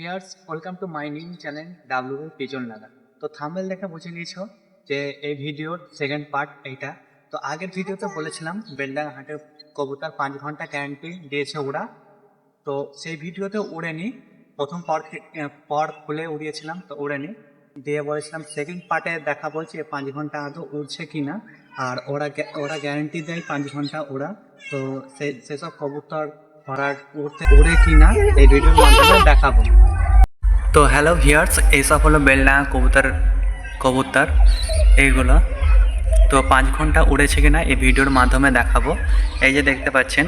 Here's welcome to my new channel W পিজন লাগা তো থাম্বেল দেখে বুঝে নিয়েছো যে এই ভিডিওর সেকেন্ড পার্ট এইটা। তো আগের ভিডিওতে বলেছিলাম বেলডাঙ্গা হাটের কবুতর পাঁচ ঘণ্টা গ্যারান্টি দিয়েছে ওরা। তো সেই ভিডিওতে উড়েনি। প্রথম পর পর খুলে উড়িয়েছিলাম তো উড়েনি। দিয়ে বলেছিলাম সেকেন্ড পার্টে দেখা বলছে পাঁচ ঘণ্টা আদৌ উড়ছে কি না আর ওরা ওরা গ্যারান্টি দেয় পাঁচ ঘণ্টা ওরা। তো সে সেসব কবুতর তো হ্যালো ভিয়ার্স এইসব হলো বেলডাঙা কবুতর কবুতর, এইগুলো। তো পাঁচ ঘণ্টা উড়েছে কিনা এই ভিডিওর মাধ্যমে দেখাবো। এই যে দেখতে পাচ্ছেন,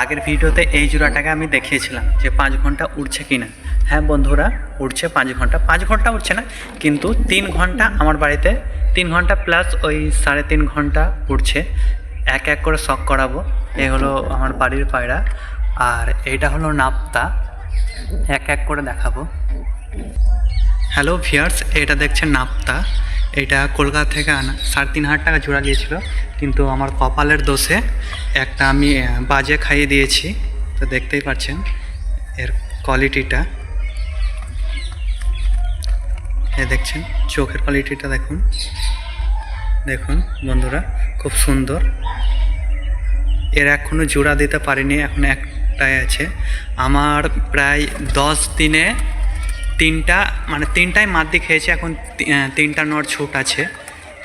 আগের ভিডিওতে এই জোড়াটাকে আমি দেখিয়েছিলাম যে পাঁচ ঘণ্টা উড়ছে কিনা। হ্যাঁ বন্ধুরা, উড়ছে পাঁচ ঘণ্টা। পাঁচ ঘণ্টা উঠছে না, কিন্তু তিন ঘণ্টা আমার বাড়িতে, তিন ঘণ্টা প্লাস ওই সাড়ে তিন ঘণ্টা উঠছে এক এক করে শখ করাবো। এই হলো আমার বাড়ির পায়রা। আর এটা হলো নাপ্তা। এক এক করে দেখাবো। হ্যালো ভিয়ার্স এটা দেখছেন নাপ্তা। এটা কলকাতা থেকে আনা, সাড়ে তিন হাজার টাকা জোড়া দিয়েছিল কিন্তু আমার কপালের দোষে একটা আমি বাজে খাইয়ে দিয়েছি। তো দেখতেই পাচ্ছেন এর কোয়ালিটিটা এ দেখছেন, চোখের কোয়ালিটিটা দেখুন। দেখুন বন্ধুরা, খুব সুন্দর। এর এখনও জোড়া দিতে পারিনি, এখন একটাই আছে। আমার প্রায় দশ দিনে তিনটা মানে তিনটাই মাদ্দি খেয়েছে, এখন তিনটা নর ছুট আছে।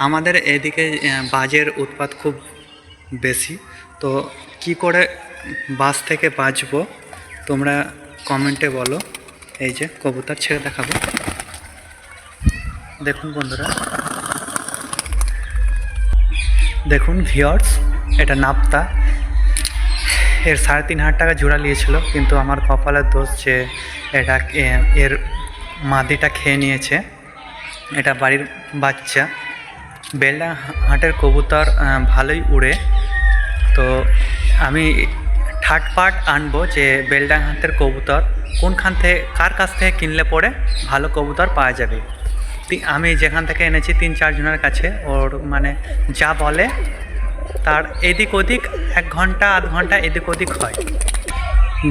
আমাদের এদিকে বাজের উৎপাত খুব বেশি। তো কি করে বাস থেকে বাঁচবো, তোমরা কমেন্টে বলো। এই যে কবুতর ছেড়ে দেখাবো। দেখুন বন্ধুরা। দেখুন ভিওর্স এটা নাপ্তা। এর সাড়ে তিন হাজার টাকা জোড়া নিয়েছিল, কিন্তু আমার কপালের দোষ যে এটা এর মাদিটা খেয়ে নিয়েছে। এটা বাড়ির বাচ্চা। বেলডা হাটের কবুতর ভালোই উড়ে। তো আমি থার্ড পার্ট আনব যে বেলডাং হাতের কবুতর। কোনখান থেকে, কার কাছ থেকে কিনলে পরে ভালো কবুতর পাওয়া যাবে? আমি যেখান থেকে এনেছি তিন চারজনের কাছে, ওর মানে যা বলে তার এদিক ওদিক এক ঘণ্টা, আধ ঘণ্টা এদিক ওদিক হয়।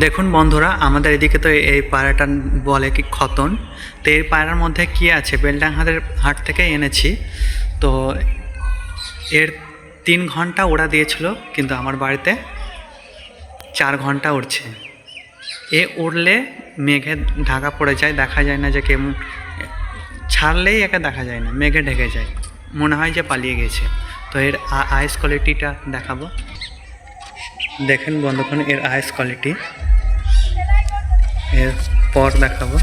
দেখুন বন্ধুরা, আমাদের এদিকে তো এই পায়রাটা বলে কি খতন। তো এই পায়রার মধ্যে কি আছে? বেলডাং হাটের হাট থেকে এনেছি। তো এর তিন ঘণ্টা ওরা দিয়েছিল, কিন্তু আমার বাড়িতে চার ঘণ্টা উড়ছে। এ উড়লে মেঘে ঢাকা পড়ে যায়, দেখা যায় না যে কেমন ছাড়লেই একে দেখা যায় না, মেঘে ঢেকে যায়। মনে হয় যে পালিয়ে গেছে। তো এর আইস কোয়ালিটিটা দেখাবো। দেখেন বন্ধুক্ষণ এর আইস কোয়ালিটি এর পর দেখাবো।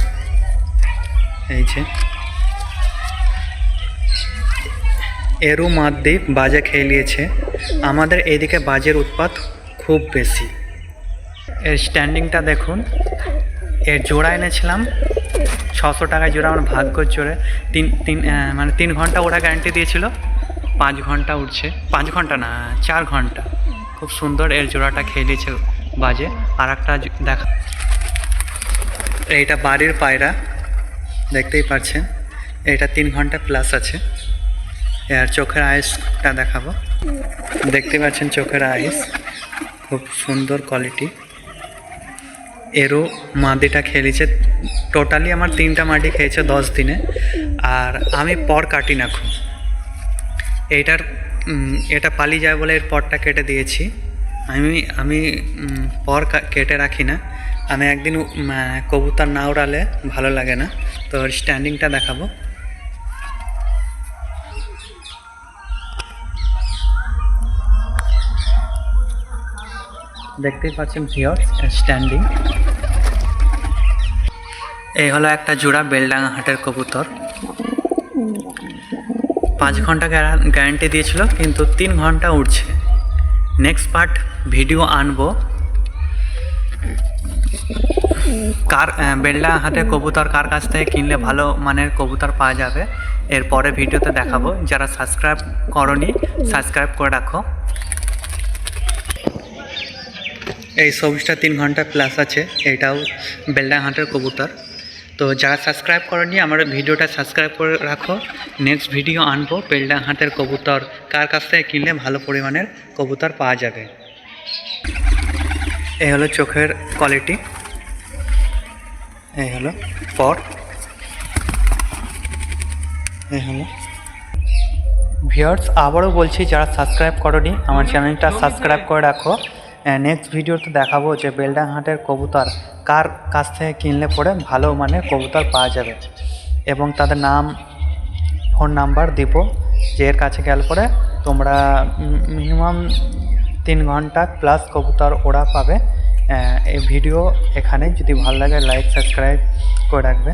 এই যে। এরও মাদ্দি বাজে খেয়ে নিয়েছে। আমাদের এইদিকে বাজের উৎপাত খুব বেশি। এর স্ট্যান্ডিংটা দেখুন। এর জোড়া এনেছিলাম। ছশো টাকায় জোড়া আমার ভাগ্য জোরে তিন তিন মানে তিন ঘণ্টা ওরা গ্যারান্টি দিয়েছিল। পাঁচ ঘণ্টা উঠছে। পাঁচ ঘণ্টা না, চার ঘণ্টা। খুব সুন্দর এর জোড়াটা নিয়েছে বাজে। আর একটা দেখা এইটা বাড়ির পায়রা, দেখতেই পাচ্ছেন এটা তিন ঘণ্টা প্লাস আছে। আর চোখের আইসটা দেখাবো। দেখতে পাচ্ছেন চোখের আইস খুব সুন্দর কোয়ালিটি এরও মাদিটা খেলেছে টোটালি আমার তিনটা মাটি খেয়েছে দশ দিনে। আর আমি পর কাটি না খুব। এইটার উম, এটা পালিয়ে যায় বলে এর পরটা কেটে দিয়েছি। আমি আমি পর কেটে রাখি না। আমি একদিন কবুতর না উড়ালে ভালো লাগে না। তো স্ট্যান্ডিংটা দেখাবো। দেখতেই পাচ্ছেন ভিওর স্ট্যান্ডিং এই হলো একটা জোড়া বেলডাঙ্গা হাটের কবুতর। পাঁচ ঘণ্টা গ্যারান্টি দিয়েছিল, কিন্তু তিন ঘণ্টা উঠছে নেক্সট পার্ট ভিডিও আনব। কার বেলডা হাটের কবুতর কার কাছ থেকে কিনলে ভালো মানের কবুতর পাওয়া যাবে? এরপরে ভিডিওতে দেখাবো। যারা সাবস্ক্রাইব করনি সাবস্ক্রাইব করে রাখো। এই সবুজটা তিন ঘণ্টা প্লাস আছে। এটাও বেলডাং হাটের কবুতর। তো যারা সাবস্ক্রাইব করেনি, আমার ভিডিওটা সাবস্ক্রাইব করে রাখো। নেক্সট ভিডিও আনব বেলডাং হাতের কবুতর। কার কাছ থেকে কিনলে ভালো পরিমাণের কবুতর পাওয়া যাবে? এই হলো চোখের কোয়ালিটি এই হলো পর। এই হলো। ভিউয়ার্স আবারও বলছি, যারা সাবস্ক্রাইব করনি, আমার চ্যানেলটা সাবস্ক্রাইব করে রাখো। নেক্সট ভিডিওতে দেখাবো যে বেলডাং হাটের কবুতর কার কাছ থেকে কিনলে পরে ভালো মানের কবুতর পাওয়া যাবে। এবং তাদের নাম ফোন নাম্বার দিব, যে এর কাছে গেল পরে তোমরা মিনিমাম তিন ঘণ্টা প্লাস কবুতর ওরা পাবে। এই ভিডিও এখানে যদি ভালো লাগে লাইক সাবস্ক্রাইব করে রাখবে।